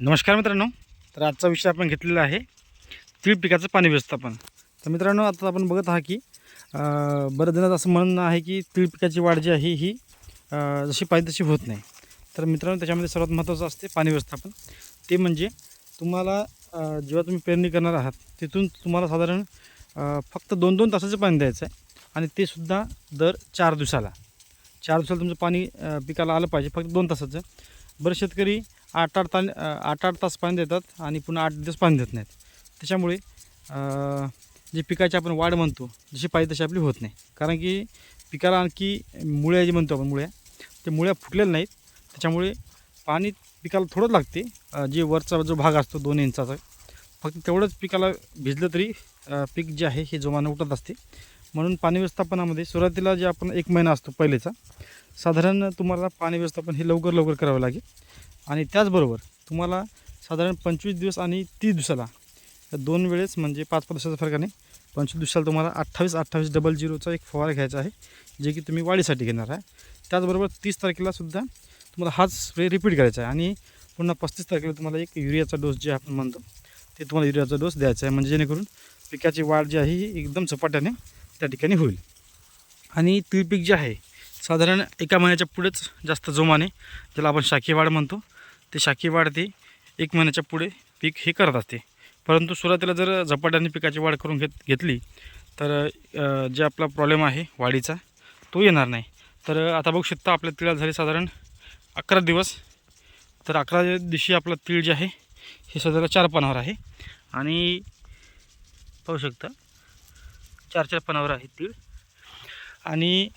नमस्कार मित्रांनो. तर आजचा विषय आपण घेतलेला आहे तीळ पिकाचं पाणी व्यवस्थापन. तर मित्रांनो आता आपण बघत आहात की अं, बऱ्याच जणांचं असं म्हणणं आहे की तीळ पिकाची वाढ जी आहे ही जशी पाहिजे तशी होत नाही. तर मित्रांनो त्याच्यामध्ये सर्वात महत्त्वाचं असते पाणी व्यवस्थापन. ते म्हणजे तुम्हाला जेव्हा तुम्ही पेरणी करणार आहात तिथून तुम्हाला साधारण फक्त दोन दोन तासाचं पाणी द्यायचं आहे आणि ते सुद्धा दर चार दिवसाला. चार दिवसाला तुमचं पाणी पिकाला आलं पाहिजे फक्त दोन तासाचं. बरेच शेतकरी आठ आठ ता आठ आठ तास पाणी देतात आणि पुन्हा आठ दिवस पाणी देत नाहीत. त्याच्यामुळे जे पिकाची आपण वाढ म्हणतो जशी पाहिजे तशी आपली होत नाही. कारण की पिकाला आणखी मुळ्या जे म्हणतो आपण मुळ्या ते मुळ्या फुटलेल्या नाहीत. त्याच्यामुळे पाणी पिकाला थोडंच लागते. जे वरचा जो भाग असतो दोन इंचाचा फक्त तेवढंच पिकाला भिजलं तरी पीक जे आहे हे जोमानं उठत असते. म्हणून पाणी व्यवस्थापनामध्ये सुरुवातीला जे आपण एक महिना असतो पहिलेचा साधारण तुम्हाला पाणी व्यवस्थापन हे लवकर लवकर करावं लागेल. आणि त्याचबरोबर तुम्हाला साधारण पंचवीस दिवस आणि तीस दिवसाला या दोन वेळेस म्हणजे पाच पाच दिवसाचा फरक नाही पंचवीस दिवसाला तुम्हाला अठ्ठावीस अठ्ठावीस डबल झिरोचा एक फवारा घ्यायचा आहे जे की तुम्ही वाढीसाठी घेणार आहे. त्याचबरोबर तीस तारखेलासुद्धा तुम्हाला हाच स्प्रे रिपीट करायचा आहे आणि पुन्हा पस्तीस तारखेला तुम्हाला एक युरियाचा डोस जे आपण म्हणतो ते तुम्हाला युरियाचा डोस द्यायचा आहे. म्हणजे जेणेकरून पिकाची वाढ जी आहे ही एकदम झपाट्याने त्या ठिकाणी होईल. आणि तीळ पीक जे आहे साधारण एका महिन्याच्या पुढेच जास्त जोमाने ज्याला आपण शाखीवाड म्हणतो ते शाकीवाढ ते एक महिन्याच्या पुढे पीक हे करत असते. परंतु सुरुवातीला जर झपाट्याने पिकाची वाढ करून घेत घेतली तर जे आपला प्रॉब्लेम आहे वाढीचा तो येणार नाही. तर आता बघू शकता आपल्या तिळाला झाले साधारण अकरा दिवस. तर अकरा दिवशी आपला तीळ जे आहे हे सध्याला चार पानावर आहे. आणि पाहू शकता चार चार पानावर आहे तीळ. आणि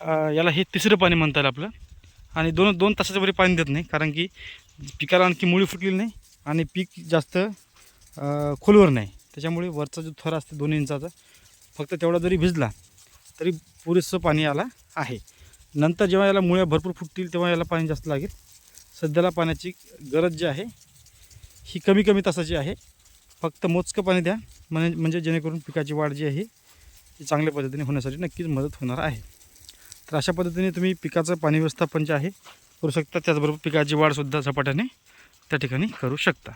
याला हे तिसरं पाणी म्हणता येईल आपलं. आणि दोन दोन तासाच्या वरी पाणी देत नाही कारण की पिकाला आणखी मुळी फुटलेली नाही आणि पीक जास्त खोलवर नाही. त्याच्यामुळे वरचा जो थर असतो दोन इंचाचा फक्त तेवढा जरी भिजला तरी पुरेसं पाणी याला आहे. नंतर जेव्हा याला मुळ्या भरपूर फुटतील तेव्हा याला पाणी जास्त लागेल. सध्याला पाण्याची गरज जी आहे ही कमी कमी तासाची आहे. फक्त मोजकं पाणी द्या म्हणजे म्हणजे जेणेकरून पिकाची वाढ जी आहे ती चांगल्या पद्धतीने होण्यासाठी नक्कीच मदत होणार आहे. तर अशा पद्धतीने तुम्ही पिकाचं पाणी व्यवस्थापन जे आहे करू शकता. त्याचबरोबर पिकाची वाढसुद्धा झपाट्याने त्या ठिकाणी करू शकता.